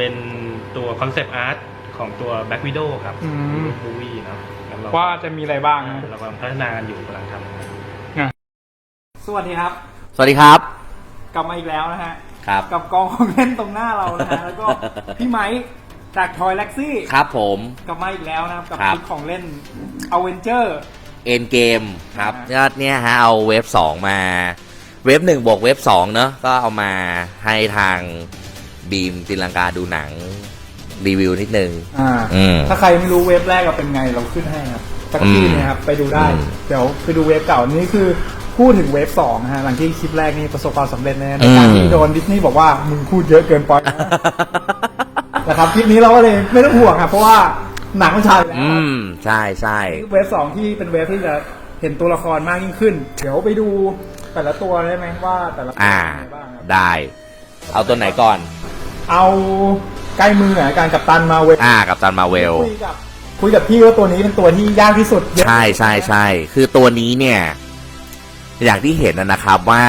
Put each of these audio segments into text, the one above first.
เป็นตัวคอนเซปต์อาร์ตของตัว Black Widow ครับอืม มูวี่เนาะแล้วเรว่าจะมีอะไรบ้างนะ เรากำลังพัฒนากันอยู่กำลังทำ สวัสดีครับ สวัสดีครับ กลับมาอีกแล้วนะฮะ ครับกับกองของเล่นตรงหน้าเรานะฮะ แล้วก็พี่ไม้จากทอยแล็กซี่ครับผม กลับมาอีกแล้วนะครับ กับครับชุดของเล่นอเวนเจอร์ เอ็นเกมครับอ่าก็เนี่ยฮะเอาเว็บสองมา เว็บหนึ่งบวกเว็บสองเนอะก็เอามาให้ทาง บีมติลังกาดูหนัง รีวิวนิดนึง อ่า อืม ถ้าใครไม่รู้เว็บแรกเราเป็นไงเราขึ้นให้ครับสักที่อืมนะครับไปดูได้ อืมเดี๋ยวไปดูเว็บเก่านี่คือพูดถึงเว็บสองนะฮะหลังที่คลิปแรกนี่ประสบความสำเร็จนะในการที่โดนดิสนีย์บอกว่ามึงพูดเยอะเกินไปนะ นะครับคลิปนี้เราก็เลยไม่ต้องห่วงครับเพราะว่าหนังมันฉายอยู่แล้ว อืม ใช่ใช่ เว็บสองที่เป็นเว็บที่จะเห็นตัวละครมากยิ่งขึ้น เดี๋ยวไปดูแต่ละตัวได้ไหมว่าแต่ละตัวอ่า เป็นยังไงบ้างครับได้ เอาตัวไหนก่อน เอาใกล้มือหน่อยการกับตันมาเวลอ่ากับตันมาเวลคุยกับคุยกับพี่ว่าตัวนี้เป็นตัวที่ยากที่สุดเยอะใช่ใช่ใช่คือตัวนี้เนี่ย อย่างที่เห็นนะนะครับว่า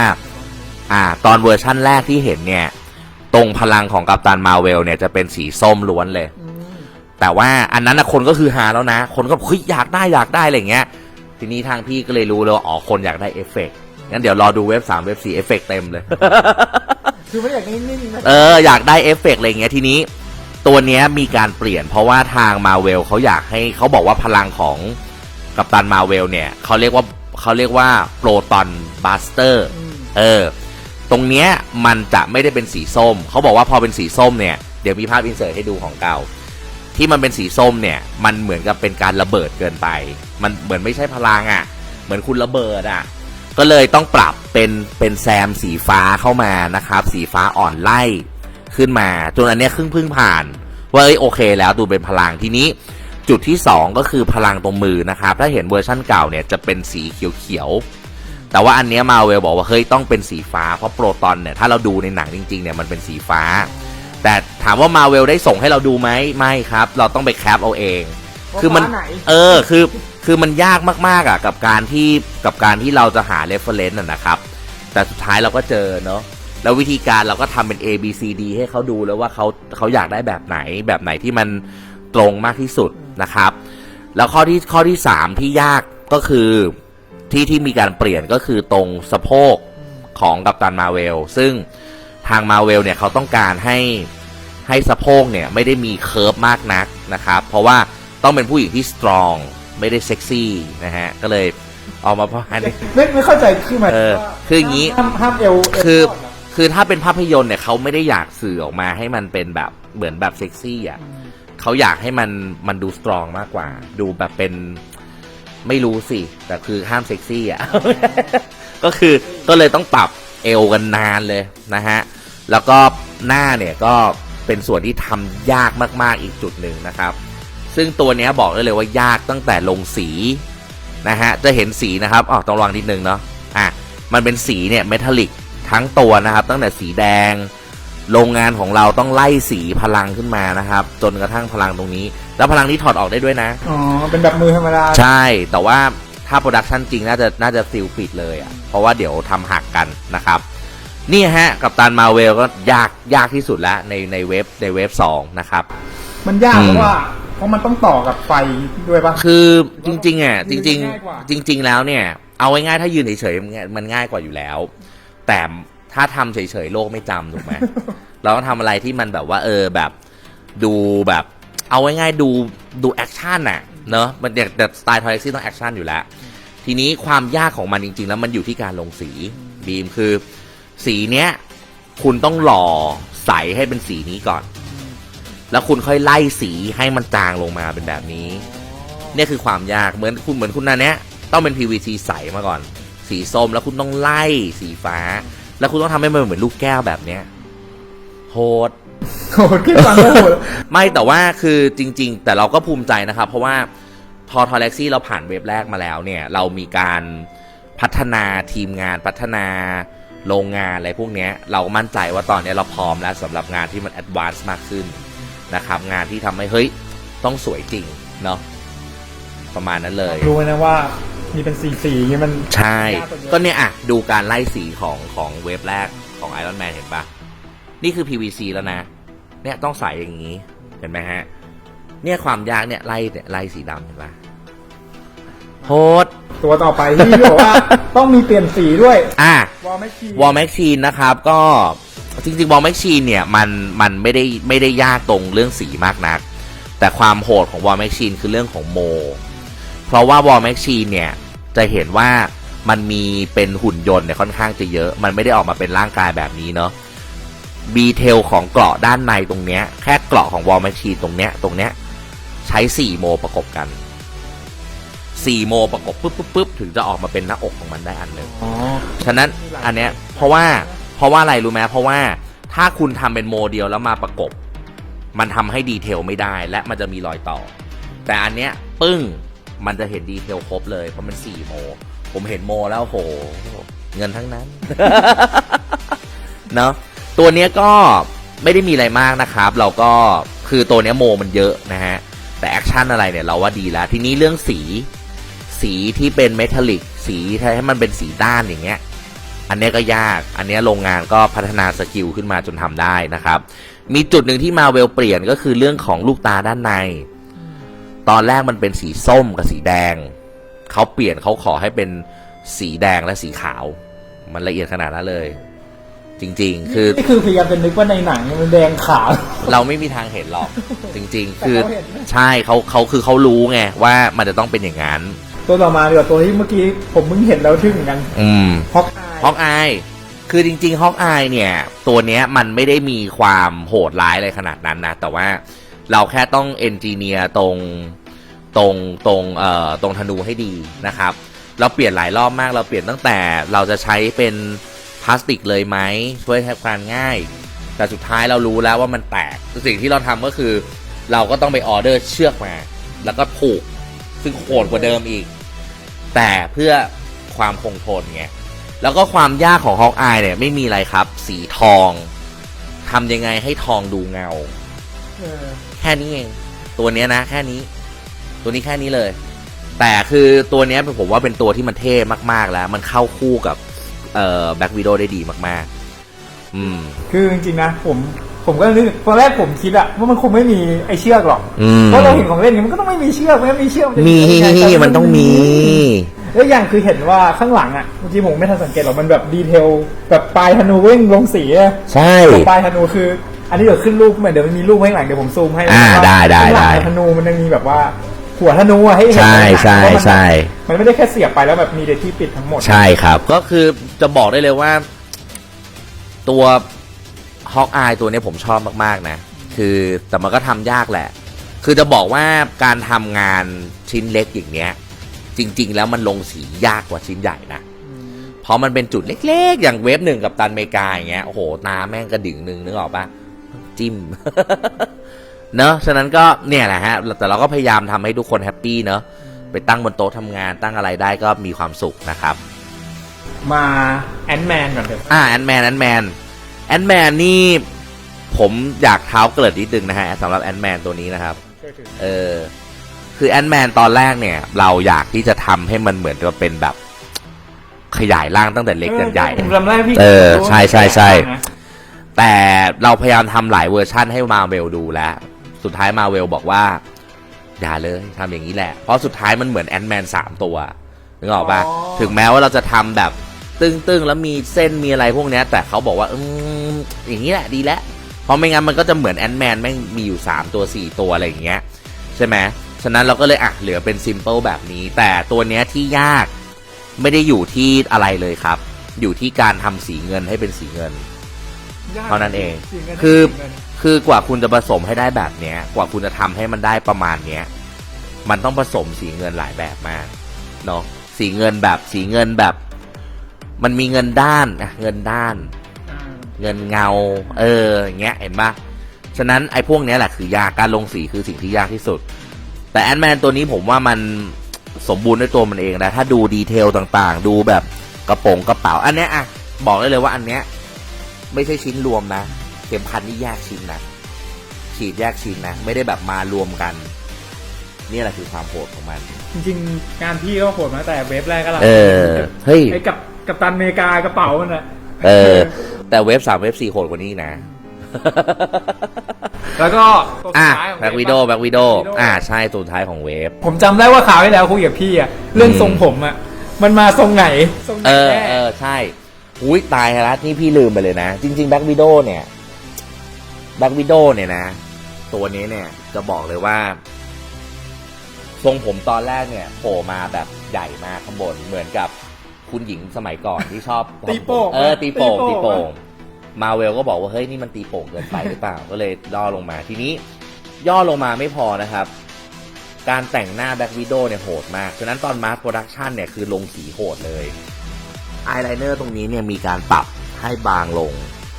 อ่า ตอนเวอร์ชั่นแรกที่เห็นเนี่ย ตรงพลังของกัปตันมาเวลเนี่ยจะเป็นสีส้มล้วนเลยอืมแต่ว่าอันนั้นนะคนก็คือหาแล้วนะ คนก็เฮ้ยอยากได้อยากได้อะไรเงี้ย ทีนี้ทางพี่ก็เลยรู้เลยว่าอ๋อคนอยากได้เอฟเฟกต์งั้นเดี๋ยวรอดูเว็บสามเว็บสี่เอฟเฟกต์เต็มเลย คือไม่อยากนิ่งๆนะเอออยากได้เอฟเฟกต์อะไรเงี้ยทีนี้ ตัวเนี้ยมีการเปลี่ยน เพราะว่าทางมาเวลเขาอยากให้เขาบอกว่าพลังของกัปตันมาเวลเนี่ยเขาเรียกว่าเขาเรียกว่าโปรตอนบัสเตอร์อืมเออ ตรงเนี้ยมันจะไม่ได้เป็นสีส้ม เขาบอกว่าพอเป็นสีส้มเนี่ย เดี๋ยวมีภาพอินเสิร์ตให้ดูของเก่า ที่มันเป็นสีส้มเนี่ย มันเหมือนกับเป็นการระเบิดเกินไป มันเหมือนไม่ใช่พลังอะ่ะ เหมือนคุณระเบิดอะ่ะ ก็เลยต้องปรับเป็นเป็นแซมสีฟ้าเข้ามานะครับ สีฟ้าอ่อนไล่ขึ้นมาจนอันเนี้ยครึ่งพึ่งผ่าน ว่าเอ้ยโอเค แล้วดูเป็นพลังทีนี้ จุดที่ 2 ก็คือพลังตรงมือนะครับ ถ้าเห็นเวอร์ชั่นเก่าเนี่ยจะเป็นสีเขียวๆแต่ว่าอันเนี้ยมาเวลบอกว่าเฮ้ยต้องเป็นสีฟ้าเพราะโปรตอนเนี่ยถ้าเราดูในหนังจริงๆเนี่ยมันเป็นสีฟ้า แต่ถามว่ามาเวลได้ส่งให้เราดูไหมไม่ครับ เราต้องไปแคปเอาเอง คือมันว่าฟ้าไหนเออคือ คือมันยากมากๆอะกับการที่กับการที่เราจะหา reference นะนะครับ แต่สุดท้ายเราก็เจอเนาะแล้ววิธีการเราก็ทำเป็น A B C D ให้เขาดูแล้วว่าเขาเขาอยากได้แบบไหนแบบไหนที่มันตรงมากที่สุดนะครับ แล้วข้อที่ข้อที่สามที่ยากก็คือที่ที่มีการเปลี่ยนก็คือตรงสะโพกของกัปตันมาเวลซึ่งทางมาเวลเนี่ยเขาต้องการให้ให้สะโพกเนี่ยไม่ได้มีเคิร์ฟมากนักนะครับ เพราะว่าต้องเป็นผู้หญิงที่สตรอง ไม่ได้เซ็กซี่นะฮะ ก็เลยเออกมาเพราะอันนี้ ไม่ไม่เข้าใจคือหมายเอถึงอว่าคืออย่างนี้ ห้ามห้ามเอวเวคือก่นเหรคือถ้าเป็นภาพยนตร์เนี่ยเขาไม่ได้อยากสื่อออกมาให้มันเป็นแบบเหมือนแบบเซ็กซี่อะเขาอยากให้มันมันดูสตรองมากกว่า ดูแบบเป็นไม่รู้สิ แต่คือห้ามเซ็กซี่อะ ก็คือก็เลยต้องปรับเอวกันนานเลยนะฮะ แล้วก็หน้าเนี่ยก็เป็นส่วนที่ทำยากมากๆอีกจุดหนึ่งนะครับ ซึ่งตัวเนี้ยบอกได้เลยว่ายากตั้งแต่ลงสีนะฮะจะเห็นสีนะครับอ๋อต้องระวังนิดนึงเนาะอะมันเป็นสีเนี่ยเมทัลลิกทั้งตัวนะครับ ตั้งแต่สีแดง โรงงานของเราต้องไล่สีพลังขึ้นมานะครับ จนกระทั่งพลังตรงนี้ แล้วพลังนี้ถอดออกได้ด้วยนะอ๋อเป็นแบบมือธรรมดาใช่ แต่ว่าถ้าโปรดักชันจริงน่าจะน่าจะซิลปิดเลยอะ่ะเพราะว่าเดี๋ยวทำหักกันนะครับนี่ฮะกับตันมาเวลก็ยากยากที่สุดแล้วในในเว็บในเว็บสองนะครับ มันยากอืมเพราะว่าเพ ราะมันต้องต่อกับไฟด้วยป่ะคือจริงๆอะจยืรินงง่ายกว่าๆจริง ๆ แล้วเนี่ย เอาไว้ง่ายๆถ้ายืนเฉยๆมันง่ายมันง่ายกว่าอยู่แล้ว แต่ถ้าทำเฉยๆโลกไม่จำถูกไหมเราต้องทำอะไรที่มันแบบว่า เออแบบดูแบบ เอาไว้ง่ายๆดูดูแอคชั่นน่ะเนอะมันแต่แต่สไตล์ทอยซี่ต้องแอคชั่นอยู่แล้ว ทีนี้ความยากของมันจริง ๆ แล้วมันอยู่ที่การลงสีบีมคือ สีเนี้ยคุณต้องหล่อใสให้เป็นสีนี้ก่อน แล้วคุณค่อยไล่สีให้มันจางลงมาเป็นแบบนี้ เนี่ยคือความยากเหมือนคุณเหมือนคุณนันเนี้ยต้องเป็น PVC ใสมาก่อน สีส้มแล้วคุณต้องไล่สีฟ้า แล้วคุณต้องทำให้มันเหมือนลูกแก้วแบบเนี้ยโหดโหดขึ้นฟังแล้วโหดไม่แต่ว่าคือจริง ๆ แต่เราก็ภูมิใจนะครับ เพราะว่าพอทอเล็กซี่เราผ่านเว็บแรกมาแล้วเนี่ย เรามีการพัฒนาทีมงานพัฒนาโรงงานอะไรพวกเนี้ยเรามั่นใจว่าตอนนี้เราพร้อมแล้วสำหรับงานที่มันแอดวานซ์มากขึ้น นะครับ งานที่ทำให้เฮ้ยต้องสวยจริงเนาะประมาณนั้นเลยรู้ไหมนะว่ามีเป็นสีสีอย่างงี้มันใช่ยากกว่าเยอะก็เนี่ยอะ ดูการไล่สีของของเว็บแรกของ Iron Man เห็นปะนี่คือ PVC แล้วนะ เนี่ยต้องใส่อย่างนี้ เห็นไหมฮะ เนี่ยความยากเนี่ยไล่เนี่ยไล่สีดำเห็นปะโหดตัวต่อไปที่บอกว่า ต้องมีเปลี่ยนสีด้วย อะวอลแมชชีวอลแมชชีนนะครับก็ จริงๆวอลแมชชีนเนี่ยมันมันไม่ได้ไม่ได้ยากตรงเรื่องสีมากนัก แต่ความโหดของวอลแมชชีนคือเรื่องของโม เพราะว่าวอลแมชชีนเนี่ยจะเห็นว่ามันมีเป็นหุ่นยนต์เนี่ยค่อนข้างจะเยอะ มันไม่ได้ออกมาเป็นร่างกายแบบนี้เนาะดีเทลของเกราะด้านในตรงเนี้ยแค่เกราะของวอลแมชชีนตรงเนี้ยตรงเนี้ยใช้ 4 โมประกบกัน 4 โมประกบปุ๊บปุ๊บปุ๊บถึงจะออกมาเป็นหน้าอกของมันได้อันหนึ่งอ๋อฉะนั้นอันเนี้ยเพราะว่า เพราะว่าอะไรรู้ไหมเพราะว่าถ้าคุณทำเป็นโมเดียวแล้วมาประกบ มันทำให้ดีเทลไม่ได้และมันจะมีรอยต่อ แต่อันเนี้ยปึ้งมันจะเห็นดีเทลครบเลยเพราะมัน4โม ผมเห็นโมแล้วโห เงินทั้งนั้นเนาะตัวเนี้ยก็ไม่ได้มีอะไรมากนะครับ เราก็คือตัวเนี้ยโมมันเยอะนะฮะ แต่แอคชั่นอะไรเนี่ยเราว่าดีแล้ว ทีนี้เรื่องสี สีที่เป็นเมทัลลิก สีให้มันเป็นสีด้านอย่างเงี้ย อันเนี้ยก็ยาก อันเนี้ยโรงงานก็พัฒนาสกิลขึ้นมาจนทำได้นะครับ มีจุดหนึ่งที่มาเวลเปลี่ยนก็คือเรื่องของลูกตาด้านใน ตอนแรกมันเป็นสีส้มกับสีแดง เขาเปลี่ยนเขาขอให้เป็นสีแดงและสีขาว มันละเอียดขนาดนั้นเลย จริง ๆ คือนี่คือพยายามจะนึกว่าในหนังมันแดงขาว เราไม่มีทางเห็นหรอก จริง ๆ คือแต่เขาเห็นใช่เขาเขาคือเขารู้ไงว่ามันจะต้องเป็นอย่างนั้น ตัวต่อมาดีกว่าตัวที่เมื่อกี้ผมเพิ่งเห็นแล้วทึ่งเหมือนกัน อืมฮอกอาย ฮอกอายคือจริงๆฮอกอายเนี่ย ตัวเนี้ยมันไม่ได้มีความโหดร้ายอะไรขนาดนั้นนะ แต่ว่าเราแค่ต้องเอนจิเนียร์ตรงตรงตรงเอ่อตรงธนูให้ดีนะครับ เราเปลี่ยนหลายรอบมากเราเปลี่ยนตั้งแต่เราจะใช้เป็นพลาสติกเลยไหมช่วยให้การง่าย แต่สุดท้ายเรารู้แล้วว่ามันแตกสิ่งที่เราทำก็คือ เราก็ต้องไปออเดอร์เชือกมา แล้วก็ผูกซึ่งโหดกว่าเดิมอีก แต่เพื่อความคงทนไง แล้วก็ความยากของฮอกอายเนี่ยไม่มีอะไรครับ สีทองทำยังไงให้ทองดูเงา เออแค่นี้เอง ตัวเนี้ยนะ แค่นี้ ตัวนี้แค่นี้เลย แต่คือตัวเนี้ยผมว่าเป็นตัวที่มันเท่มากๆแล้ว มันเข้าคู่กับเอ่อแบ็กวิดโอได้ดีมากๆ อืม คือจริงๆนะผมผมก็นึกตอนแรกผมคิดอะว่ามันคงไม่มีไอเชือกหรอกอืม เพราะเราเห็นของเล่นนี้มันก็ต้องไม่มีเชือกไม่มีเชือกนจะมียังไงแต่มันต้องมี แล้วอย่างคือเห็นว่าข้างหลังอะเมื่อกี้ผมไม่ทันสังเกตหรอกมันแบบดีเทลแบบปลายธนูเว้งลงสีอะใช่ ปลายธนูคือ อันนี้เดี๋ยวขึ้นรูปเหมือนเดี๋ยวมันมีรูปไว้ข้างหลังเดี๋ยวผมซูมให้อ่าว่าได้ได้ ข้างหลังได้ธนูมันยังมีแบบว่าหัวธนูอะให้เห็นใช่ในหนังใช่ว่ามันใช่มันไม่ได้แค่เสียบไปแล้วแบบมีเดที่ปิดทั้งหมด ใช่ครับ ก็คือจะบอกได้เลยว่า ตัวฮอกอายตัวเนี้ยผมชอบมากๆนะ คือแต่มันก็ทำยากแหละ คือจะบอกว่าการทำงานชิ้นเล็กอย่างเนี้ย จริง ๆ แล้วมันลงสียากกว่าชิ้นใหญ่นะเพราะมันเป็นจุดเล็กๆ อย่างเวฟหนึ่งกับตันอเมริกาอย่างเงี้ยโอ้โหตาแม่งกระดิ่งหนึ่งนึกออกปะจิ้มเนอะฉะนั้นก็เนี่ยแหละฮะแต่เราก็พยายามทำให้ทุกคนแฮปปี้เนอะไปตั้งบนโต๊ะทำงานตั้งอะไรได้ก็มีความสุขนะครับ มาแอนแมนก่อนเถอะอ่าแอนแมนแอนแมนแอนแมนนี่ผมอยากเท้าเกริดนิดนึงนะฮะสำหรับแอนแมนตัวนี้นะครับ เออ คือแอนแมนตอนแรกเนี่ย เราอยากที่จะทำให้มันเหมือนกับเป็นแบบ ขยายร่างตั้งแต่เล็กจนใหญ่ผมจำได้พี่เออใช่ใช่ใช่นะแต่เราพยายามทำหลายเวอร์ชั่นให้มาเวลดูแล้ว สุดท้ายมาเวลบอกว่า อย่าเลยทำอย่างนี้แหละ เพราะสุดท้ายมันเหมือนแอนแมนสามตัวนึกออกปะถึงแม้ว่าเราจะทำแบบตึ้งๆ แล้วมีเส้นมีอะไรพวกเนี้ยแต่เขาบอกว่าอืมอย่างนี้แหละดีแล้วเพราะไม่งั้นมันก็จะเหมือนแอนแมนแม่งมีอยู่ 3 ตัว 4 ตัวอะไรอย่างเงี้ย ใช่ไหม ฉะนั้นเราก็เลยอะเหลือเป็นซิมเ l ิลแบบนี้ แต่ตัวเนี้ยที่ยากไม่ได้อยู่ที่อะไรเลยครับ อยู่ที่การทำสีเงินให้เป็นสีเงินเท่านั้นเองสีงินคือสีเงินคือกว่าคุณจะผสมให้ได้แบบเนี้ย กว่าคุณจะทำให้มันได้ประมาณเนี้ย มันต้องผสมสีเงินหลายแบบมากเนาะสีเงินแบบสีเงินแบบ มันมีเงินด้านอะเงินด้าน อ่าเงินเงา เอออย่างเงี้ยเห็นปะฉะนั้นไอ้พวกเนี้ยแหละคือยากการลงสีคือสิ่งที่ยากที่สุด แต่แอนแมนตัวนี้ผมว่ามันสมบูรณ์ด้วยตัวมันเองนะ ถ้าดูดีเทลต่างๆ ดูแบบกระโปรงกระเป๋า อันเนี้ยอะบอกได้เลยว่าอันเนี้ยไม่ใช่ชิ้นรวมนะ เข็มขัดนี่แยกชิ้นนะขีดแยกชิ้นนะ ไม่ได้แบบมารวมกัน นี่แหละคือความโหดของมัน จริงๆงานพี่ก็โหดมาแต่เว็บแรกก็แล้วเออเฮ้ยไอ้กับกับตันอเมริกากระเป๋ามันอะเออ แต่เว็บสามเว็บสี่โหดกว่านี้นะ แล้วก็ตัวสุอะดท้ายของแบ็กวิเฟดซแบ็กวิด Widow อ่าใช่ตัวสุดท้ายของเวฟ ผมจำได้ว่าข่าวที่แล้วคุยกับพี่อะเรื่องอืมทรงผมอะมันมาทรงไหนทรงไหนเออแน่เออใช่อุ้ยตายแล้วนี่พี่ลืมไปเลยนะ จริงๆแบ็กวิด o เนี่ยแบ็กวิด o เนี่ยนะ ตัวนี้เนี่ยจะบอกเลยว่า ทรงผมตอนแรกเนี่ยโผล่มาแบบใหญ่มากข้างบนเหมือนกับคุณหญิงสมัยก่อนที่ชอบตีโป่งเออตีโป่งตีตีโป่โป่งง มาเวลก็บอกว่าเฮ้ยนี่มันตีโป่งเกินไปหรือเปล่า ก็เลยย่อลงมาทีนี้ ย่อลงมาไม่พอนะครับ การแต่งหน้าแบ็กวิด o เนี่ยโหดมาก ฉะนั้นตอนมาร์ p โปรดักชันเนี่ยคือลงสีโหดเลยอายไลเนอร์ตรงนี้เนี่ยมีการปรับให้บางลง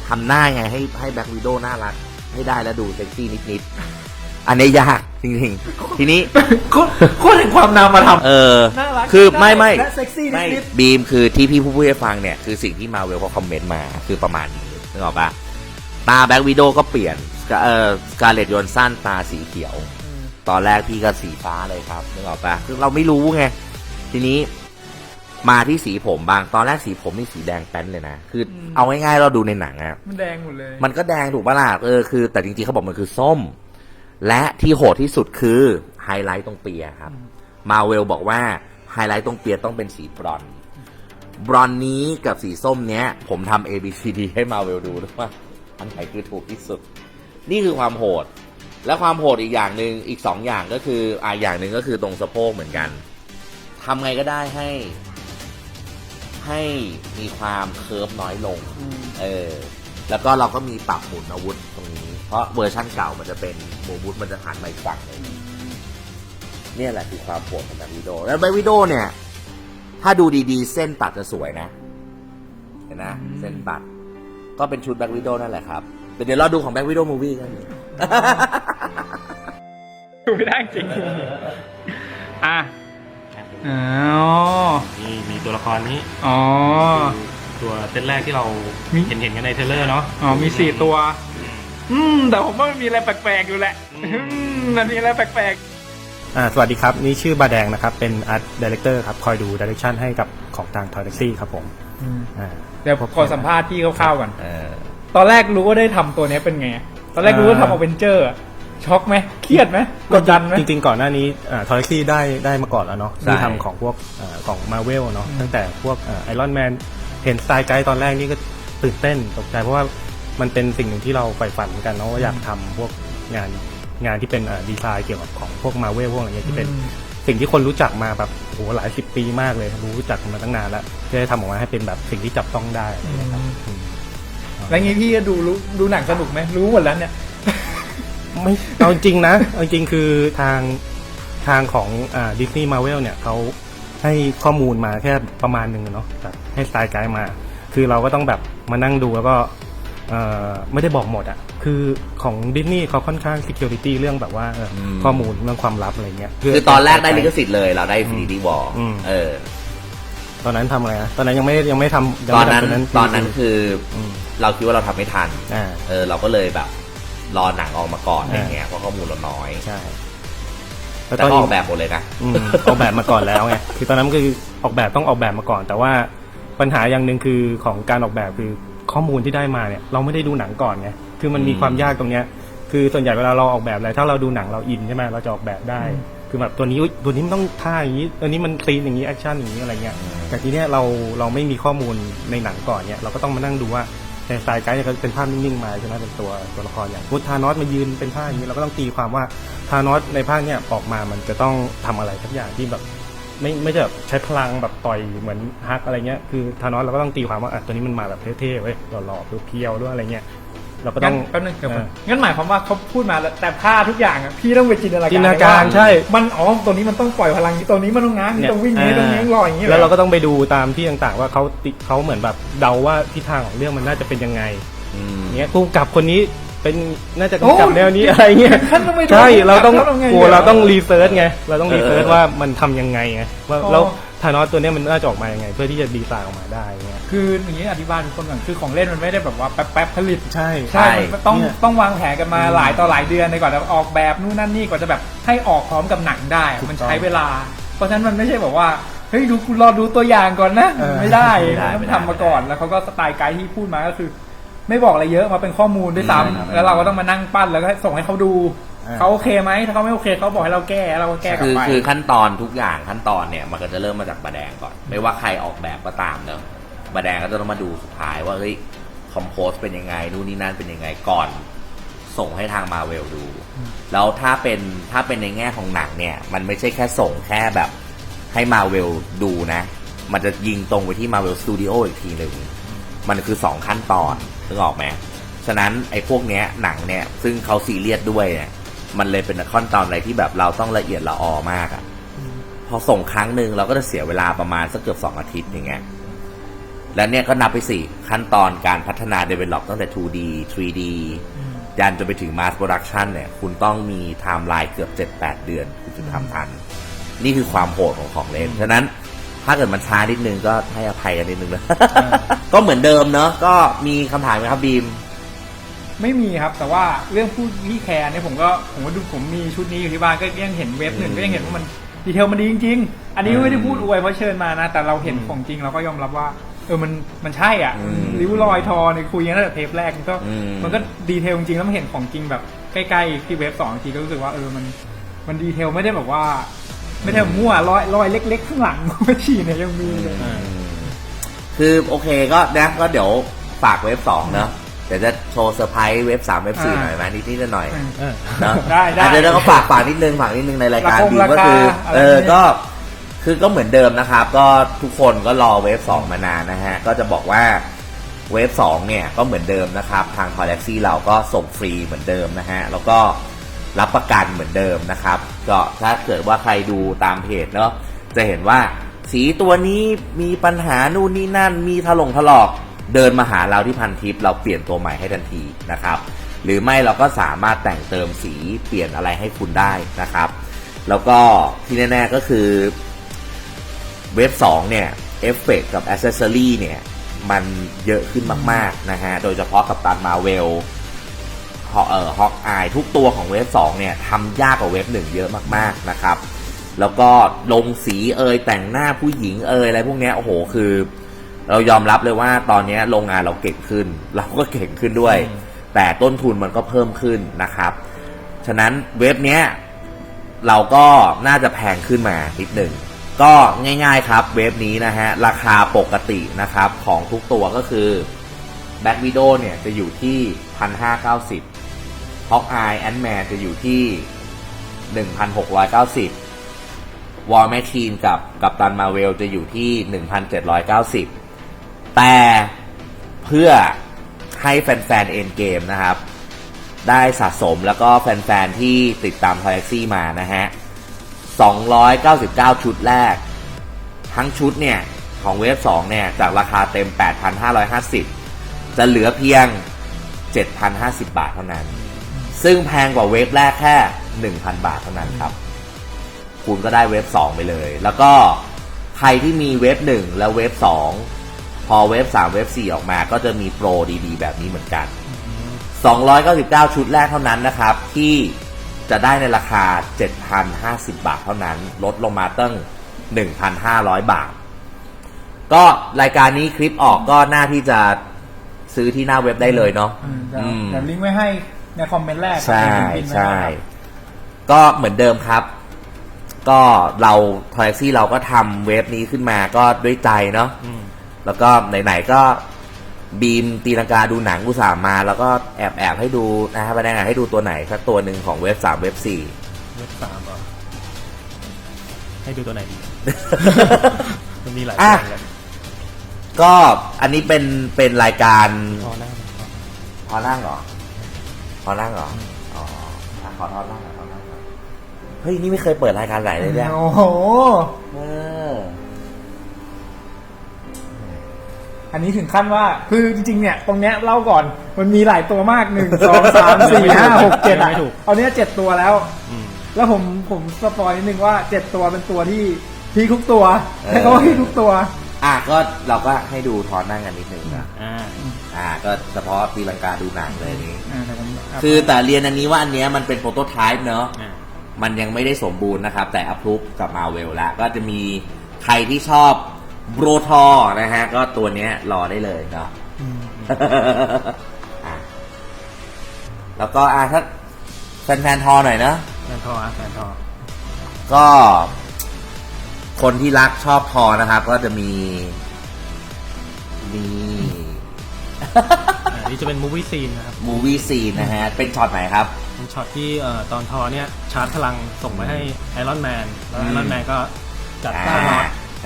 ทำหน้าไงให้ให้แบ็กวิด o น่ารัก ให้ได้แล้วดูเซ็กซี่นิดๆอันนี้ยากจริงๆ ทีนี้โคตรโคตรแห่งความนามธรรมเออ น่ารักคือได้ไม่ไม่ และเซ็กซี่ไม่นิดบีมคือที่พี่ผู้พูดให้ฟังเนี่ย คือสิ่งที่มาเวลเขาคอมเมนต์มาคือประมาณนี้ นึกออกปะตาแบ็กวิด o ก็เปลี่ยนเอ่อสกาเลตยนสั้นตาสีเขียว ตอนแรกพี่ก็สีฟ้าเลยครับนึกออกปะคือเราไม่รู้ไง ทีนี้มาที่สีผมบางตอนแรกสีผมนี่สีแดงแป้นเลยนะ คืออเอาง่ายๆเราดูในหนังอะมันแดงหมดเลย มันก็แดงถูกปะล่ะเออคือ แต่จริงๆเขาบอกมันคือส้ม และที่โหดที่สุดคือไฮไลท์ตรงเปียครับ มาเวลบอกว่าไฮไลท์ตรงเปียต้องเป็นสีบรอนซ์ บรอนซ์นี้กับสีส้มเนี้ย ผมทำ A B C D ให้มาเวลดูด้วยว่าอันไหนคือถูกที่สุด นี่คือความโหด และความโหดอีกอย่างหนึ่งอีกสองอย่างก็คืออ่าอย่างหนึ่งก็คือตรงสะโพกเหมือนกันทำไงก็ได้ให้ ให้มีความเคิร์ฟน้อยลง เออ แล้วก็เราก็มีปรับหมุนอาวุธตรงนี้ เพราะเวอร์ชั่นเก่ามันจะเป็นหมุนอาวุธมันจะหันมาอีกฝั่งหนึ่งเนี่ยแหละคือความโหดของแบ็ควิดโอแล้วแบ็ควิดโอเนี่ย ถ้าดูดีๆ เส้นตัดจะสวยนะ เห็นนะเส้นตัด ก็เป็นชุดแบ็ควิดโอนั่นแหละครับแต่เดี๋ยวเราดูของแบ็ควิดโอมูวี่กัน ดูไม่ได้จริง อะอ๋อนี่มีตัวละครนี้อ๋อ ตัวเซตแรกที่เรามี เห็นเห็นกันในเทรลเลอร์เนาะอ๋อมีสี่ตัว อืม แต่ผมว่ามันมีอะไรแปลกๆอยู่แหละ อืมอืมมันมีอะไรแปลกอ่า สวัสดีครับ นี่ชื่อบาแดงนะครับ เป็น Art Director ครับ คอยดู Direction ให้กับของทาง Toy Taxi ครับผมๆอ่าเดี๋ยวผมขอสัมภาษณ์พี่คร่าวๆก่อนเออตอนแรกรู้ว่าได้ทำตัวเนี้ยเป็นไง ตอนแรกรู้ว่าทำอเวนเจอร์ช็อกไหมเครียดไหมกดดันไหมจริงๆก่อนหน้านี้อ่า Toy Taxi ได้ได้มาก่อนแล้วเนาะใช่ที่ทำของพวกอ่าของ Marvel เนาะตั้งแต่พวกไอรอนแมนเห็นสไตล์ไกด์ตอนแรกนี่ก็ตื่นเต้นตกใจเพราะว่ามันเป็นสิ่งหนึ่งที่เราใฝ่ฝันเหมือนกันเนาะว่าอยากทำพวกงาน งานที่เป็นดีไซน์เกี่ยวกับของพวก Marvel พวกอะไรเงี้ยที่เป็นอืมสิ่งที่คนรู้จักมาแบบโหหลายสิบปีมากเลยรู้จักมาตั้งนานแล้วจะได้ทำออกมาให้เป็นแบบสิ่งที่จับต้องได้อะไรเงี้ยครับอืมแล้วงี้พี่ก็ดูรู้ดูหนังสนุกไหมรู้หมดแล้วเนี่ย ไม่เอาจริงนะเอาจริงคือทางทางของอ่าดิสนีย์มาเวลเนี่ยเขาให้ข้อมูลมาแค่ประมาณหนึ่งอะเนาะแบบให้สไตล์ไกด์มา คือเราก็ต้องแบบมานั่งดูแล้วก็เอ่อไม่ได้บอกหมดอะ คือของดิสนีย์เขาค่อนข้าง security เรื่องแบบว่าเอ่ออม ข้อมูลเรื่องความลับอะไรเงี้ยเพื่คือตอนแรกได้ลิขสิทธิ์เลยเราได้ฟรีดีวอลอืมเออ ตอนนั้นทำอะไรนะตอนนั้นยังไม่ยังไม่ทำยังตอนไม่นั้นทำตอนนั้นคืออมเราคิดว่าเราทำไม่ทัน อ่า เออเราก็เลยแบบรอหนังออกมาก่อนอ่าอะไรเงี้ยเพราะข้อมูลเราน้อย ใช่แต่ก็ออกแบบหมดเลยนะ อืมออกแบบมาก่อนแล้วไง คือตอนนั้นคือออกแบบต้องออกแบบมาก่อน แต่ว่าปัญหาอย่างหนึ่งคือของการออกแบบคือข้อมูลที่ได้มาเนี่ย เราไม่ได้ดูหนังก่อนไง คือมันมีอืมความยากตรงเนี้ย คือส่วนใหญ่เวลาเราออกแบบอะไร ถ้าเราดูหนังเราอินใช่ไหมเราจะออกแบบได้ คือแบบตัวนี้อุ๊ยตัวนี้มันต้องท่าอย่างนี้ ตัวนี้มันซีนอย่างนี้แอคชั่นอย่างนี้อะไรเงี้ย แต่ทีเนี้ยเราเราไม่มีข้อมูลในหนังก่อนเนี่ยเราก็ต้องมานั่งดูว่าในสไตล์ไกด์เนี่ยก็เป็นภาพนิ่งๆมาใช่ไหมเป็นตัวตัวละครอย่างพุทธานอสมายืนเป็นท่าอย่างนี้เราก็ต้องตีความว่าทานอสในภาคเนี่ยออกมามันจะต้องทำอะไรสักอย่างที่แบบไม่ไม่ใช่แบบใช้พลังแบบต่อยเหมือนฮักอะไรเงี้ยคือทานอสเราก็ต้องตีความว่าอะตัวนี้มันมาแบบเท่ๆเว้ยหล่อๆเพียวๆหรืออะไรเงี้ย เราก็ต้งั้อนงแป๊บนึงเดี๋ยวเอก่อนองั้นหมายความว่าเขาพูดมาแล้วแต่ผ้าทุกอย่างอะพี่ต้องไปจินตนาการจินตนาการว่ใช่ มันอ๋อตัวนี้มันต้องปล่อยพลังนี้ตัวนี้มันต้องง้างนี้ต้องวิ่งนี้ต้องเงี้ยงลอยอย่างนี้แล้วเราก็ต้องไปดูตามที่ต่างๆว่าเขาติเขาเหมือนแบบเดาว่าทิศทางของเรื่องมันน่าจะเป็นยังไงอืม เนี้ยกูกับคนนี้ เป็นน่าจะกำกับแนวนี้อะไรเงี้ยท่านต้องไปดูใช่เราต้องท่นไกลัวเราต้องรีเสิร์ชไงเราต้องรีเสิร์ชว่ามันทำยังไงไงว่าอ๋อแล้วทานอสตัวเนี้ยมันน่าจะออกมายังไง เพื่อที่จะดีไซน์ออกมาได้เงี้ยคืออย่างนี้อธิบายทุกคนก่อนคือของเล่นมันไม่ได้แบบว่าแป๊บๆผลิตใช่ใช่มันต้องเนี่ยต้องวางแผนกันมาหลายต่อหลายเดือนในก่อนจะออกแบบนู่นนั่นนี่กว่าจะแบบให้ออกพร้อมกับหนังได้ถูกต้องมันใช้เวลา เพราะฉะนั้นมันไม่ใช่แบบว่าเฮ้ยดูคุณรอดูตัวอย่างก่อนนะเออไม่ได้ไม่ได้ต้องไม่ได้ทำมาก่อนแล้วเขาก็สไตล์ไกด์ที่พูดมาก็คือ ไม่บอกอะไรเยอะมาเป็นข้อมูลด้วยอืมซ้ำแล้วเราก็ต้องมานั่งปั้นแล้วก็ส่งให้เขาดูอ่าเขาโอเคไหมถ้าเขาไม่โอเคเขาบอกให้เราแก้เราก็แก้กลับคือไป คือขั้นตอนทุกอย่างขั้นตอนเนี่ยมันก็จะเริ่มมาจากบาแดงก่อน ไม่ว่าใครออกแบบก็ตามเนอะบาแดงก็จะต้องมาดูสุดท้ายว่าเฮ้ยคอมโพสเป็นยังไงนู่นนี่นั่นเป็นยังไงก่อน ส่งให้ทางมาเวลดู แล้วถ้าเป็นถ้าเป็นในแง่ของหนังเนี่ย มันไม่ใช่แค่ส่งแค่แบบให้มาเวลดูนะ มันจะยิงตรงไปที่มาเวลสตูดิโออีกทีหนึ่งมันคือสองขั้นตอน นึกออกไหมฉะนั้นไอ้พวกเนี้ยหนังเนี่ยซึ่งเขาซีเรียสด้วยเนี่ยมันเลยเป็นขั้นตอนอะไรที่แบบเราต้องละเอียดละออมากอะ่ะพอส่งครั้งหนึ่งเราก็จะเสียเวลาประมาณสักเกือบสองอาทิตย์อย่างเงี้ยแล้วเนี่ยก็นับไปสี่ขั้นตอนการพัฒนา develop ตั้งแต่ 2D 3D ยันจนไปถึง mass production เนี่ย คุณต้องมีไทม์ไลน์เกือบ 7-8 เดือน คุณถึงทำทัน นี่คือความโหดของของเล่น ฉะนั้น ถ้าเกิดมันช้านิดนึงก็ให้อภัยกันนิดนึงนะ ก็เหมือนเดิมเนอะก็มีคำถามไหมครับบีม ไม่มีครับ แต่ว่าเรื่องพูดพี่แคร์เนี่ยผมก็ผมก็ดูผมมีชุดนี้อยู่ที่บ้านก็ยังเห็นเว็บหนึ่งอืมก็ยังเห็นว่ามันดีเทลมันดีจริง ๆ อันนี้ก็ไม่ได้พูดอวยเพราะเชิญมานะ แต่เราเห็นของจริงเราก็ยอมรับว่า เออมันมันใช่อะอืมริ้วรอยทอในยคุยกันตั้งแต่เทปแรกมันก็อืม มันก็ดีเทลจริงๆแล้วมันเห็นของจริงแบบใกล้ๆที่เว็บสองทีก็รู้สึกว่าเออมัน มันดีเทลไม่ได้แบบว่า ไม่ได้แบบมั่วรอยรอยเล็ก ๆ ข้างหลังไม่ฉี่เนี่ยยังมีเลย คือโอเคก็นะก็เดี๋ยวฝากเว็บสองเนอะเดี๋ยวจะโชว์เซอร์ไพรส์เว็บสามเว็บสี่หน่อยไหมนิดนิดๆหน่อยๆเออเนอะได้ได้อะเดี๋ยวเราก็ฝากฝากนิดนึงฝากนิดนึงในรายการราคงบีมก็คือราคาอะไรเออเนี่ยก็คือก็เหมือนเดิมนะครับ ก็ทุกคนก็รอเวฟสองมานานนะฮะ ก็จะบอกว่าเวฟสองเนี่ยก็เหมือนเดิมนะครับ ทางคอลเลกซี่เราก็ส่งฟรีเหมือนเดิมนะฮะ แล้วก็ รับประกันเหมือนเดิมนะครับ ก็ถ้าเกิดว่าใครดูตามเพจเนาะจะเห็นว่าสีตัวนี้มีปัญหานู่นนี่นั่น มีถลงถลอก เดินมาหาเราที่พันทิป เราเปลี่ยนตัวใหม่ให้ทันทีนะครับ หรือไม่เราก็สามารถแต่งเติมสีเปลี่ยนอะไรให้คุณได้นะครับ แล้วก็ที่แน่ๆก็คือเว็บ 2 เนี่ยเอฟเฟกกับอ c เซสซอรี่เนี่ย มันเยอะขึ้นมาก ๆ นะฮะ โดยเฉพาะกับตันมาเวล เอ่อฮอกอายทุกตัวของเว็บ2เนี่ยทำยากกว่าเว็บ1เยอะมากๆนะครับ แล้วก็ลงสีเอยแต่งหน้าผู้หญิงเอยอะไรพวกเนี้ยโอ้โหคือ เรายอมรับเลยว่าตอนเนี้ยโรงงานเราเก่งขึ้น เราก็เก่งขึ้นด้วย แต่ต้นทุนมันก็เพิ่มขึ้นนะครับ ฉะนั้นเว็บเนี้ยเราก็น่าจะแพงขึ้นมานิดหนึ่งก็ง่ายๆครับเว็บนี้นะฮะราคาปกตินะครับของทุกตัวก็คือ Back Widow เนี่ยจะอยู่ที่ 1,590 Hawkeye Ant-Man จะอยู่ที่ 1,690 War Machine กับกับตันมาเวลจะอยู่ที่ 1,790 แต่เพื่อให้แฟนๆเอ็นเกมนะครับ ได้สะสมแล้วก็แฟนๆที่ติดตามทอยซี่มานะฮะ 299 ชุดแรก ทั้งชุดเนี่ย ของเวฟ2เนี่ย จากราคาเต็ม 8,550 จะเหลือเพียง 7,050 บาทเท่านั้น ซึ่งแพงกว่าเวฟแรกแค่ 1,000 บาทเท่านั้นครับ คุณก็ได้เวฟ2ไปเลย แล้วก็ใครที่มีเวฟ1แล้วเวฟ2พอเวฟ3เวฟ4ออกมาก็จะมีโปรดีๆ แบบนี้เหมือนกัน 299 ชุดแรกเท่านั้นนะครับ ที่จะได้ในราคา 7,050 บาทเท่านั้น ลดลงมาตั้ง 1,500 บาท ก็รายการนี้คลิปออกก็น่าที่จะซื้อที่หน้าเว็บได้เลยเนาะ อืมเดี๋ยวอืมเดี๋ยวลิงก์ไว้ให้ ในคอมเมนต์แรกใช่เป็นลิงก์ไว้ใช่ให้ครับก็เหมือนเดิมครับ ก็เราทอยซี่เราก็ทำเว็บนี้ขึ้นมาก็ด้วยใจเนาะอืมแล้วก็ไหนๆก็บีมตีลังกาดูหนังอุตส่าห์มา แล้วก็แอบแอบให้ดูนะครับแสดงให้ดูตัวไหนสักตัวหนึ่งของเว็บสามเว็บสี่เว็บสามเหรอให้ดูตัวไหนดีมันมีหลายอะตัวกันก็อันนี้เป็นเป็นรายการพอหน้ามันพอพอนั่งเหรอ พอนั่งเหรอ อ๋ออะขอทอดนั่งหน่อยขอนั่งหน่อยเฮ้ย นี่ไม่เคยเปิดรายการไหนเลยเนี่ยโอ้โห เออ อันนี้ถึงขั้นว่าคือจริงๆเนี่ย ตรงเนี้ยเล่าก่อนมันมีหลายตัวมากหนึ่งสองสามสี่ห้าหกเจ็ดอะเอาเนี้ยเจ็ดตัวแล้ว อืม แล้วผมผมสปอยนิดนึงว่าเจ็ดตัวเป็นตัวที่พีคทุกตัวเออให้เขาว่าพีคทุกตัว อะก็เราก็ให้ดูทอนนั่งกันนิดนึงนะอ่า อ่า ก็เฉพาะตีลังกาดูหนังเลยนี้อ่าแต่ผม คือแต่เรียนอันนี้ว่าอันเนี้ยมันเป็นโปรโตไทป์เนอะอ่า มันยังไม่ได้สมบูรณ์นะครับ แต่อัพรูปกับมาเวลแล้วก็จะมีใครที่ชอบโบรทอนะฮะ ก็ตัวเนี้ยรอได้เลยเนาะ อืมแล้วก็อะถ้าแฟนๆทอหน่อยเนอะ แฟนทออะแฟนทอก็คนที่รักชอบทอนะครับ ก็จะมี มีอั นนี้จะเป็นมูวี่ซีนนะครับ มูวี่ซีนนะฮะ เป็นช็อตไหนครับ เป็นช็อตที่เอ่อตอนทอเนี่ยชาร์จพลังส่งไปให้ไอรอนแมนแล้วอืไอมรอนแมนก็จัดอ่าตั้งน็อต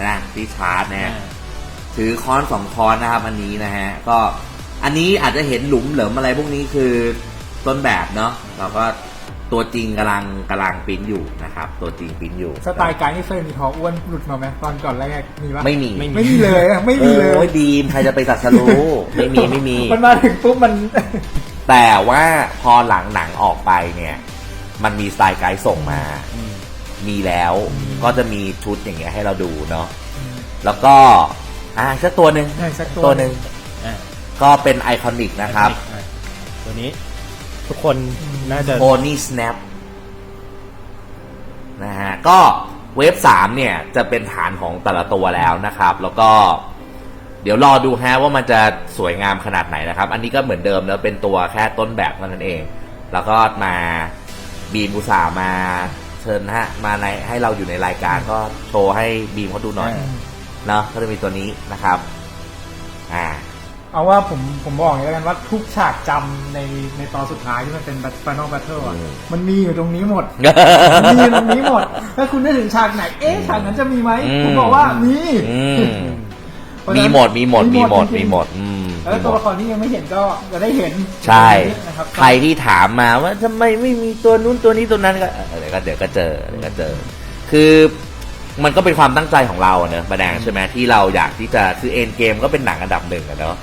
นะที่ชาร์จนะฮะอ่าถือค้อนสองค้อนนะครับอันนี้นะฮะ ก็อันนี้อาจจะเห็นหลุมเหลิมอะไรพวกนี้คือต้นแบบเนาะเราก็ ตัวจริงกำลังกำลังปริ้นอยู่นะครับ ตัวจริงปริ้นอยู่สไตล์ไกด์นี่เคยมีทออ้วนหลุดมาไหมตอนก่อนแรกมีปะไม่มีไม่ไม่มีเลยอะไม่มีเลย โอ้ยดีมใครจะไปตัดสรู้ ไม่มีไม่มี มันมาถึงปุ๊บมัน แต่ว่าพอหลังหนังออกไปเนี่ย มันมีสไตล์ไกด์ส่งมาอืมมีแล้วก็จะมีชุดอย่างเงี้ยให้เราดูเนาะแล้วก็ อ่าสักตัวหนึ่งใช่สักตัว ตัวหนึ่งอ่าก็เป็นไอคอนิกนะครับอ่าตัวนี้ ทุกคนน่าจะโ o นี่ snap นะฮะก็เวฟสามเนี่ย จะเป็นฐานของแต่ละตัวแล้วนะครับ แล้วก็เดี๋ยวรอดูฮะว่ามันจะสวยงามขนาดไหนนะครับ อันนี้ก็เหมือนเดิมแล้วเป็นตัวแค่ต้นแบบเท่านั้นเอง แล้วก็มาบีมอุตสาห์มาเชิญฮะมาในให้เราอยู่ในรายการก็โชว์ให้บีมเขาดูหน่อยอ่าเนาะก็จะมีตัวนี้นะครับ อ่า เอาว่าผมผมบอกอย่างนี้แล้วกันว่าทุกฉากจำในในตอนสุดท้ายที่มันเป็น Final Battle อะอืมมันมีอยู่ตรงนี้หมด มันมีอยู่ตรงนี้หมด ถ้าคุณได้ถึงฉากไหน เอ๊ะฉากนั้นจะมีไหมอืม ผมบอกว่ามีอืมเพราะฉะมีนั้นหมดมีหมดมีหมดจริงๆมีหมดอืมแล้วตัวละครที่ยังไม่เห็นก็จะได้เห็นใช่ นะครับ ใครที่ถามมาว่าทำไมไม่มีตัวนู้นตัวนี้ตัวนั้นก็เออเดี๋ยวก็เดี๋ยวก็เจอเดี๋ยวก็เจอ คือมันก็เป็นความตั้งใจของเราอะเนอะประแดงใช่ไหมที่เราอยากที่จะคือเอ็นเกมก็เป็นหนังอันดับหนึ่งอะเนาะ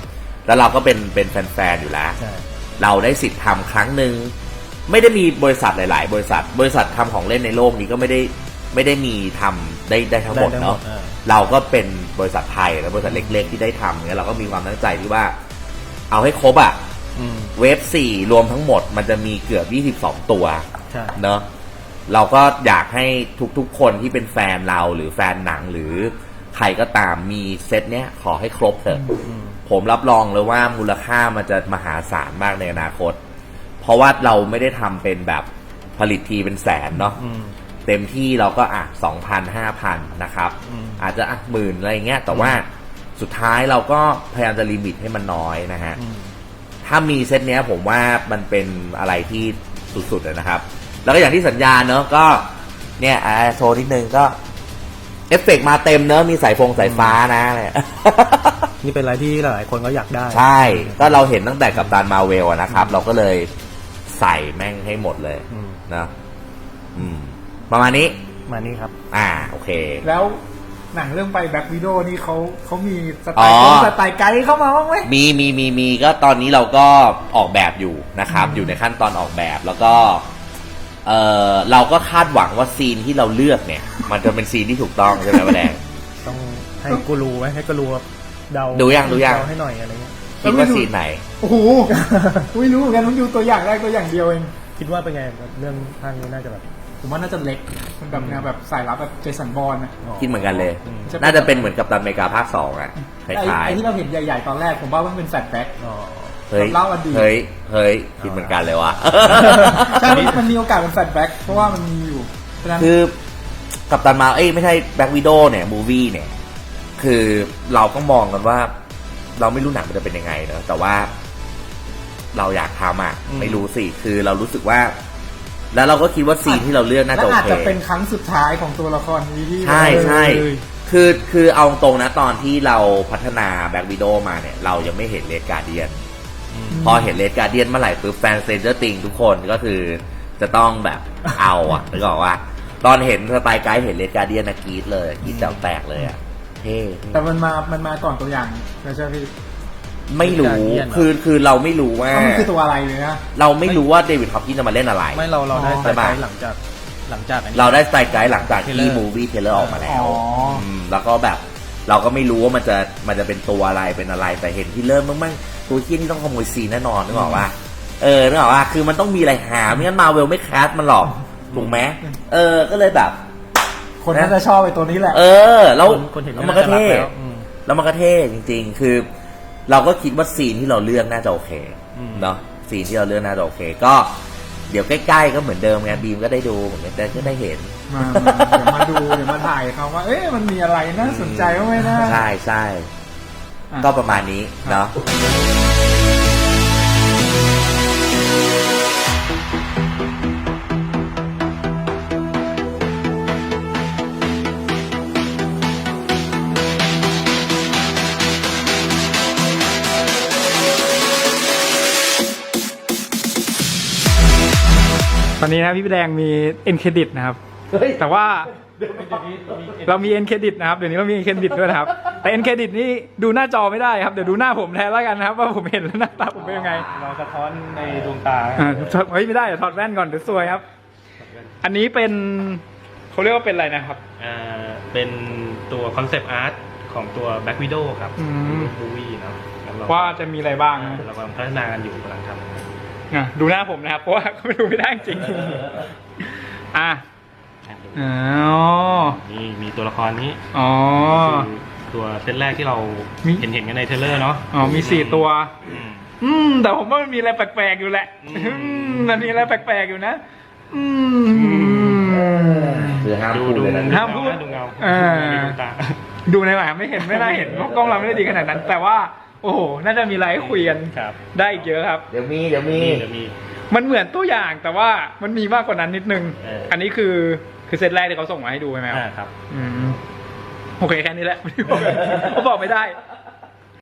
แล้วเราก็เป็นเป็นแฟนๆอยู่แล้วใช่เราได้สิทธิ์ทำครั้งหนึ่งไม่ได้มีบริษัทหลาย ๆ บริษัท บริษัททำของเล่นในโลกนี้ก็ไม่ได้ไม่ได้มีทำได้ได้ทั้งหมดได้ทั้งหมเนาะดอ่าเราก็เป็นบริษัทไทยและบริษัทเล็ก ๆ ที่ได้ทำเนี่ยเราก็มีความตั้งใจที่ว่า เอาให้ครบอะอืมเวฟสี่รวมทั้งหมดมันจะมีเกือบ22ตัวใช่เนาะเราก็อยากให้ทุกๆคนที่เป็นแฟนเราหรือแฟนหนังหรือใครก็ตามมีเซตเนี้ยขอให้ครบเถอะอืม ผมรับรองเลยว่ามูลค่ามันจะมหาศาลมากในอนาคต เพราะว่าเราไม่ได้ทำเป็นแบบผลิตทีเป็นแสนเนาะอืม เต็มที่เราก็อะสองพันห้าพันนะครับ อืม อาจจะอะหมื่นอะไรเงี้ยแต่ว่าสุดท้ายเราก็พยายามจะลิมิตให้มันน้อยนะฮะ อืม ถ้ามีเซตเนี้ยผมว่ามันเป็นอะไรที่สุดๆนะครับ แล้วก็อย่างที่สัญญาเนอะก็เนี่ยอ่าโชว์นิดนึงก็ เอฟเฟกต์มาเต็มเนอะมีสายฟงสายฟ้านะเนี่ย นี่เป็นอะไรที่หลายๆคนก็อยากได้ ใช่ ก็เราเห็นตั้งแต่กับตานมาเวลนะครับ เราก็เลยใส่แม่งให้หมดเลยอืม นะอืม ประมาณนี้ มานี่ครับ อ่า โอเค แล้วหนังเรื่องไปแบ็กวิดโอนี่เขาเขามีสไตอ๋ล์อกงสไตล์ไกด์เข้ามาบ้างไหม มีมีมีมีก็ตอนนี้เราก็ออกแบบอยู่นะครับอยู่ในขั้นตอนออกแบบแล้วก็ เออเราก็คาดหวังว่าซีนที่เราเลือกเนี่ย มันจะเป็นซีนที่ถูกต้องใช่ไหมวะแดง ต้องให้กูรูไหมให้กูรู เดาดูยังดูยัง เาให้หน่อยอะไรเงี้ยคิดว่าซีนไหน โอ้โห ไม่รู้เหมือนกันมันดูตัวอย่างได้ตัวอย่างเดียวเอง คิดว่าเป็นไงเรื่องภาคนี้น่าจะแบบ ผมว่าน่าจะเล็กมันแบบแนวแบบสายลับแบบเจสันบอลนะคิดเหมือนกันเลยอืมน่าจะเป็นเหมือนกับตันอเมริกาภาคสองอะคไอ้ล้ายไอ้ที่เราเห็นใหญ่ๆตอนแรกผมว่ามันเป็นแฟลชแบ็ก อ๋อ ๆเฮ้ยเล่าอดีต เฮ้ยเฮ้ยคิดเหมือนกันเลยว่ะ ใช่มันมันมีโอกาสเป็นแฟลชแบ็กเพราะว่ามันมีอยู่เพราะฉะนั้น คือกับตันมาเอ้ยไม่ใช่แบ็กวิดโอเนี่ยมูวี่เนี่ย คือเราก็มองกันว่า เราไม่รู้หนังมันจะเป็นยังไงเนอะแต่ว่าเราอยากทำอะอืมไม่รู้สิคือเรารู้สึกว่า แล้วเราก็คิดว่าซีนที่เราเลือกน่าและจะโออาจเค จะเป็นครั้งสุดท้ายของตัวละครนี้ที่ใช่ใช่เออคือคือเอาตรงนะตอนที่เราพัฒนาแบ็กวิดโอมาเนี่ย เรายังไม่เห็นเลดการเดียนอืมพอเห็นเลดการเดียนเมื่อไหร่ปุ๊บแฟนเซนเจอร์ติงทุกคนก็คือจะต้องแบบเอาอะนึกออกว่า ตอนเห็นสไตล์ไกด์เห็นเลดการเดียนนะกรีดเลยกรีดแตวแตกเลยอะ เท่แต่มันมา มันมาก่อนตัวอย่างนะใช่ไหมพี่ ไม่รู้ Guardian เหรอคือคือเราไม่รู้ว่าว่ามันคือตัวอะไรเลยนะ เราไม่รู้ว่าเดวิดฮอปกินจะมาเล่นอะไร ไม่เราเราได้อ๋อสายไกด์ใช่ปะหลังจากหลังจากอันนี้เราได้สไตล์ไกด์หลังจากที่ Trailer มูวี่เทเลอร์ออกมาแล้วอ๋ออืมแล้วก็แบบเราก็ไม่รู้ว่ามันจะมันจะเป็นตัวอะไรเป็นอะไรแต่เห็นที่เริ่มมั่งๆตัวเที่ยนี่ต้องขโมยซีนแน่นอนนึกออกว่าเออนึกออกว่าคือมันต้องมีอะไรหาไม่งั้นมาเวลไม่แคสมันหรอกถูกไหมเออก็เลยแบบ คนน่าจะชอบไอ้ตัวนี้แหละ เออ แล้วคนคนเห็นแล้วมันก็เท่าจะรัแล้วอืมแล้วมันก็เท่จริง ๆ คือ เราก็คิดว่าซีนที่เราเลือกน่าจะโอเคอืมเนาะซีซีนที่เราเลือกน่าจะโอเค ก็ เดี๋ยวใกล้ๆก็เหมือนเดิมไงบีมก็ได้ดูเหมือนกันแต่ก็ได้เห็นมามาเดี๋ยวมาดูเดี๋ยวมาถ่ายเขาว่า เอ๊ะมันมีอะไรน่าสนใจบ้างไหมนะใช่ใช่อะก็ประมาณนี้เนาะ อนนี้นะพี่แดงมีเอ็นเครดิตนะครับ แต่ว่าเรามีเอ็นเครดิตนะครับเดี๋ยวนี้เรามีเอ็นเครดิตด้วยนะครับ แต่เอ็นเครดิตนี่ดูหน้าจอไม่ได้ครับเดี๋ยวดูหน้าผมแทนแล้วกันนะครับว่าผมเห็นแล้วหน้าตาผมเป็นยังไงเราสะท้อนในดวงตาอ่าเฮ้ยไม่ได้เดี๋ยวถอดแว่นก่อนเดี๋ยวซวยครับ อันนี้เป็นเขาเรียกว่าเป็นอะไรนะครับอ่าเป็นตัวคอนเซปต์อาร์ตของตัว Black Widow ครับอืม มูวี่เนาะแล้วเรว่าจะมีอะไรบ้างนะเรากำลังพัฒนากันอยู่กำลังทำ อะดูหน้าผมนะครับ เพราะว่าเขาไม่ดูไม่ได้จริงอะอ๋อนี่มีตัวละครนี้อ๋อคือตัวเซตแรกที่เรามี เห็นเห็นกันในเทรลเลอร์เนาะอ๋อมีสี่ตัว อืม อืม แต่ผมว่ามันมีอะไรแปลกๆอยู่แหละ อืม อืมมันมีอะไรแปลกๆอยู่นะ อืม คือห้ามดูพูดดูเลยนะห้ามพูดดูเงาอ่าดูดวงตาดูในหนังไม่เห็นไม่น่าเห็นเพราะกล้องเราไม่ได้ดีขนาดนั้น แต่ว่า โอ้โหน่าจะมีอะไรให้คุยกันครับ ได้อีกเยอะครับ เดี๋ยวมีเดี๋ยวมีนี่เดี๋ยวมี มันเหมือนตัวอย่างแต่ว่ามันมีมากกว่านั้นนิดนึง เอออั อันนี้คือคือเซตแรกที่เขาส่งมาให้ดูใช่ไหมครับ อ่าครับ อืมโอเคแค่นี้แหละ เขาบอกไม่ได้